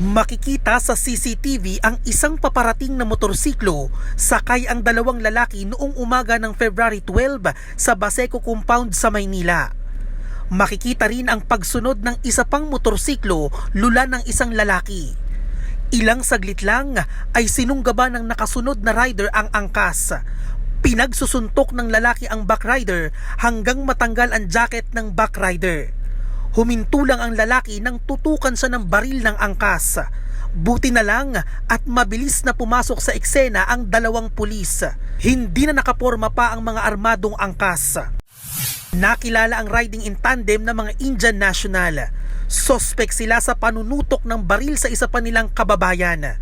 Makikita sa CCTV ang isang paparating na motorsiklo sakay ang dalawang lalaki noong umaga ng February 12 sa Baseco Compound sa Maynila. Makikita rin ang pagsunod ng isa pang motorsiklo lula ng isang lalaki. Ilang saglit lang ay sinunggaba ng nakasunod na rider ang angkas. Pinagsusuntok ng lalaki ang back rider hanggang matanggal ang jacket ng back rider. Huminto lang ang lalaki nang tutukan siya ng baril ng angkas. Buti na lang at mabilis na pumasok sa eksena ang dalawang pulis. Hindi na nakaporma pa ang mga armadong angkas. Nakilala ang riding in tandem ng mga Indian national. Sospek sila sa panunutok ng baril sa isa pa nilang kababayan.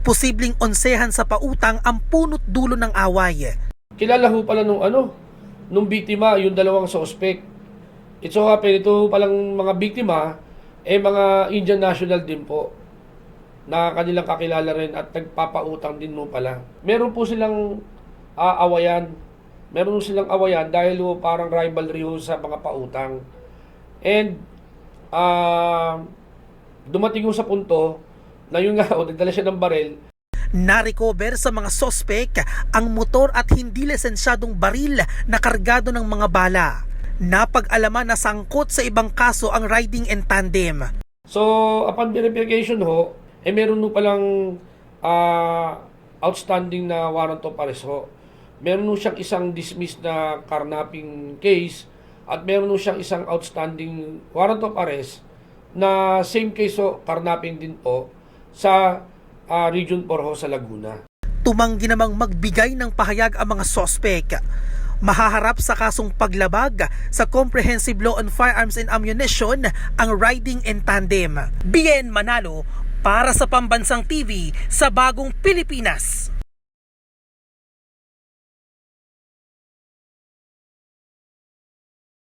Posibleng onsehan sa pautang ang punot dulo ng away. Kilala ho pala nung ano, nung biktima, yung dalawang suspect. It so happen, ito palang mga biktima, eh mga Indian national din po na kanilang kakilala rin at nagpapautang din mo pala. Meron po silang ah, awayan. Meron silang awayan dahil ho parang rivalry ho sa mga pautang. And ah dumating ho sa punto na yun nga, o nagdala siya ng baril, Narecover sa mga sospek ang motor at hindi lisensyadong baril na kargado ng mga bala. Napag-alaman na sangkot sa ibang kaso ang riding in tandem. So, upon verification ho, eh meron ho palang ah, outstanding na warrant of arrest ho. Meron ho siyang isang dismissed na carnapping case at meron ho siyang isang outstanding warrant of arrest na same case ho, carnapping din po sa ah, Region 4 ho sa Laguna. Tumanggi namang magbigay ng pahayag ang mga sospek. Mahaharap sa kasong paglabag sa Comprehensive Law on Firearms and Ammunition ang riding in tandem. Bien Manalo para sa Pambansang TV sa Bagong Pilipinas.